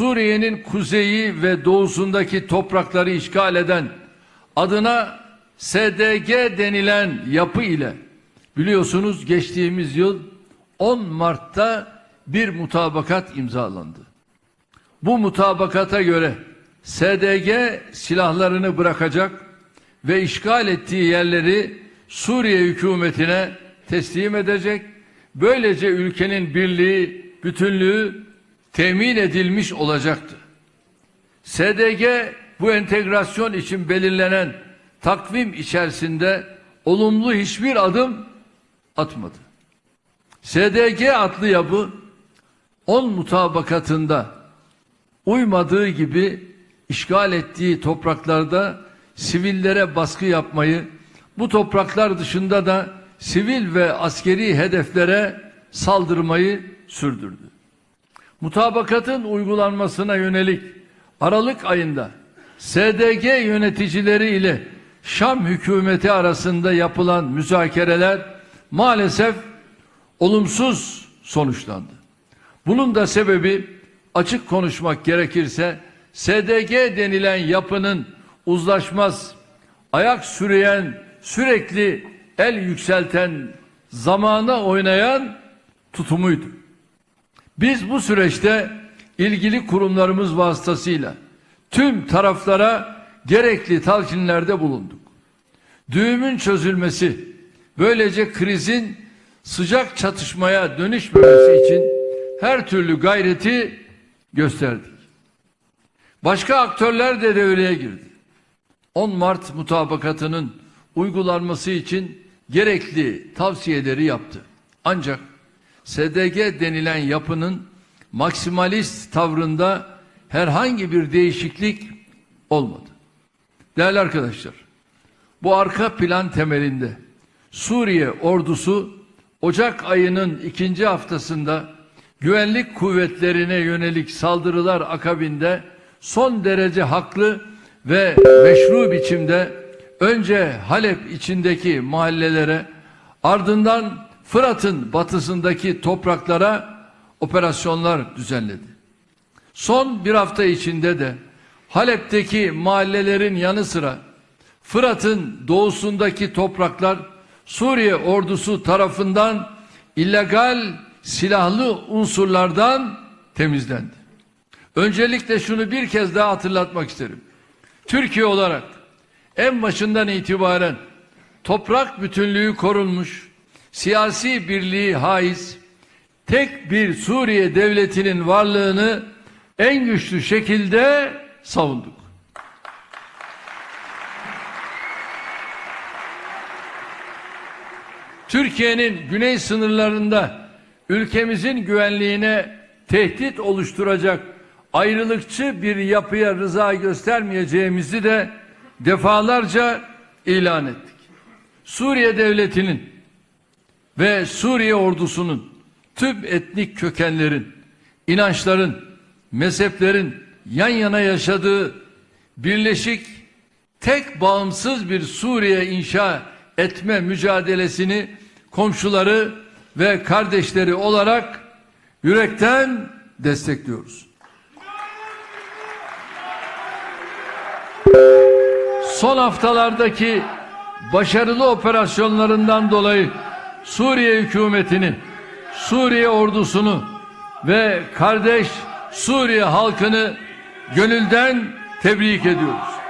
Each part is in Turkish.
Suriye'nin kuzeyi ve doğusundaki toprakları işgal eden adına SDG denilen yapı ile biliyorsunuz geçtiğimiz yıl 10 Mart'ta bir mutabakat imzalandı. Bu mutabakata göre SDG silahlarını bırakacak ve işgal ettiği yerleri Suriye hükümetine teslim edecek. Böylece ülkenin birliği, bütünlüğü temin edilmiş olacaktı. SDG bu entegrasyon için belirlenen takvim içerisinde olumlu hiçbir adım atmadı. SDG adlı yapı 10 mutabakatında uymadığı gibi işgal ettiği topraklarda sivillere baskı yapmayı, bu topraklar dışında da sivil ve askeri hedeflere saldırmayı sürdürdü. Mutabakatın uygulanmasına yönelik Aralık ayında SDG yöneticileri ile Şam hükümeti arasında yapılan müzakereler maalesef olumsuz sonuçlandı. Bunun da sebebi açık konuşmak gerekirse SDG denilen yapının uzlaşmaz, ayak süreyen, sürekli el yükselten, zamana oynayan tutumuydu. Biz bu süreçte ilgili kurumlarımız vasıtasıyla tüm taraflara gerekli talkinlerde bulunduk. Düğümün çözülmesi, böylece krizin sıcak çatışmaya dönüşmemesi için her türlü gayreti gösterdik. Başka aktörler de devreye girdi. 10 Mart mutabakatının uygulanması için gerekli tavsiyeleri yaptı. Ancak SDG denilen yapının maksimalist tavrında herhangi bir değişiklik olmadı. Değerli arkadaşlar, bu arka plan temelinde Suriye ordusu Ocak ayının ikinci haftasında güvenlik kuvvetlerine yönelik saldırılar akabinde son derece haklı ve meşru biçimde önce Halep içindeki mahallelere ardından Fırat'ın batısındaki topraklara operasyonlar düzenledi. Son bir hafta içinde de Halep'teki mahallelerin yanı sıra Fırat'ın doğusundaki topraklar Suriye ordusu tarafından illegal silahlı unsurlardan temizlendi. Öncelikle şunu bir kez daha hatırlatmak isterim. Türkiye olarak en başından itibaren toprak bütünlüğü korunmuş, siyasi birliği haiz, tek bir Suriye devletinin varlığını en güçlü şekilde savunduk. Türkiye'nin güney sınırlarında ülkemizin güvenliğine tehdit oluşturacak ayrılıkçı bir yapıya rıza göstermeyeceğimizi de defalarca ilan ettik. Suriye devletinin ve Suriye ordusunun tüm etnik kökenlerin, inançların, mezheplerin yan yana yaşadığı birleşik tek bağımsız bir Suriye inşa etme mücadelesini komşuları ve kardeşleri olarak yürekten destekliyoruz. Son haftalardaki başarılı operasyonlarından dolayı Suriye hükümetini, Suriye ordusunu ve kardeş Suriye halkını gönülden tebrik ediyoruz.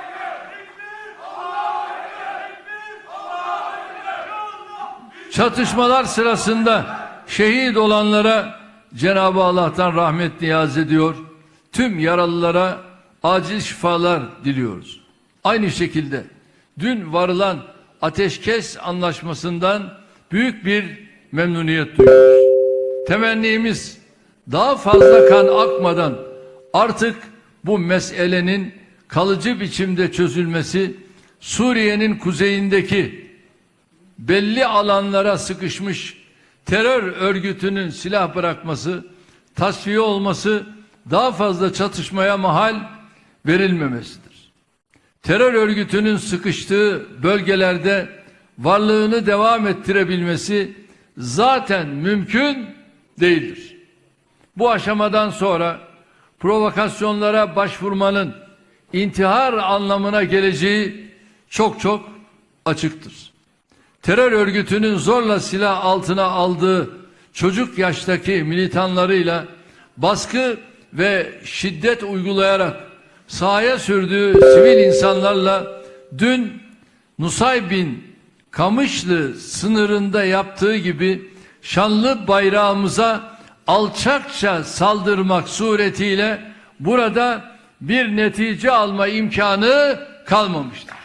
Çatışmalar sırasında şehit olanlara Cenab-ı Allah'tan rahmet niyaz ediyor. Tüm yaralılara acil şifalar diliyoruz. Aynı şekilde dün varılan ateşkes anlaşmasından büyük bir memnuniyet duyuyoruz. Temennimiz daha fazla kan akmadan artık bu meselenin kalıcı biçimde çözülmesi Suriye'nin kuzeyindeki belli alanlara sıkışmış terör örgütünün silah bırakması, tasfiye olması, daha fazla çatışmaya mahal verilmemesidir. Terör örgütünün sıkıştığı bölgelerde varlığını devam ettirebilmesi zaten mümkün değildir. Bu aşamadan sonra provokasyonlara başvurmanın intihar anlamına geleceği çok çok açıktır. Terör örgütünün zorla silah altına aldığı çocuk yaştaki militanlarıyla baskı ve şiddet uygulayarak sahaya sürdüğü sivil insanlarla dün Nusaybin Kamışlı sınırında yaptığı gibi şanlı bayrağımıza alçakça saldırmak suretiyle burada bir netice alma imkanı kalmamıştır.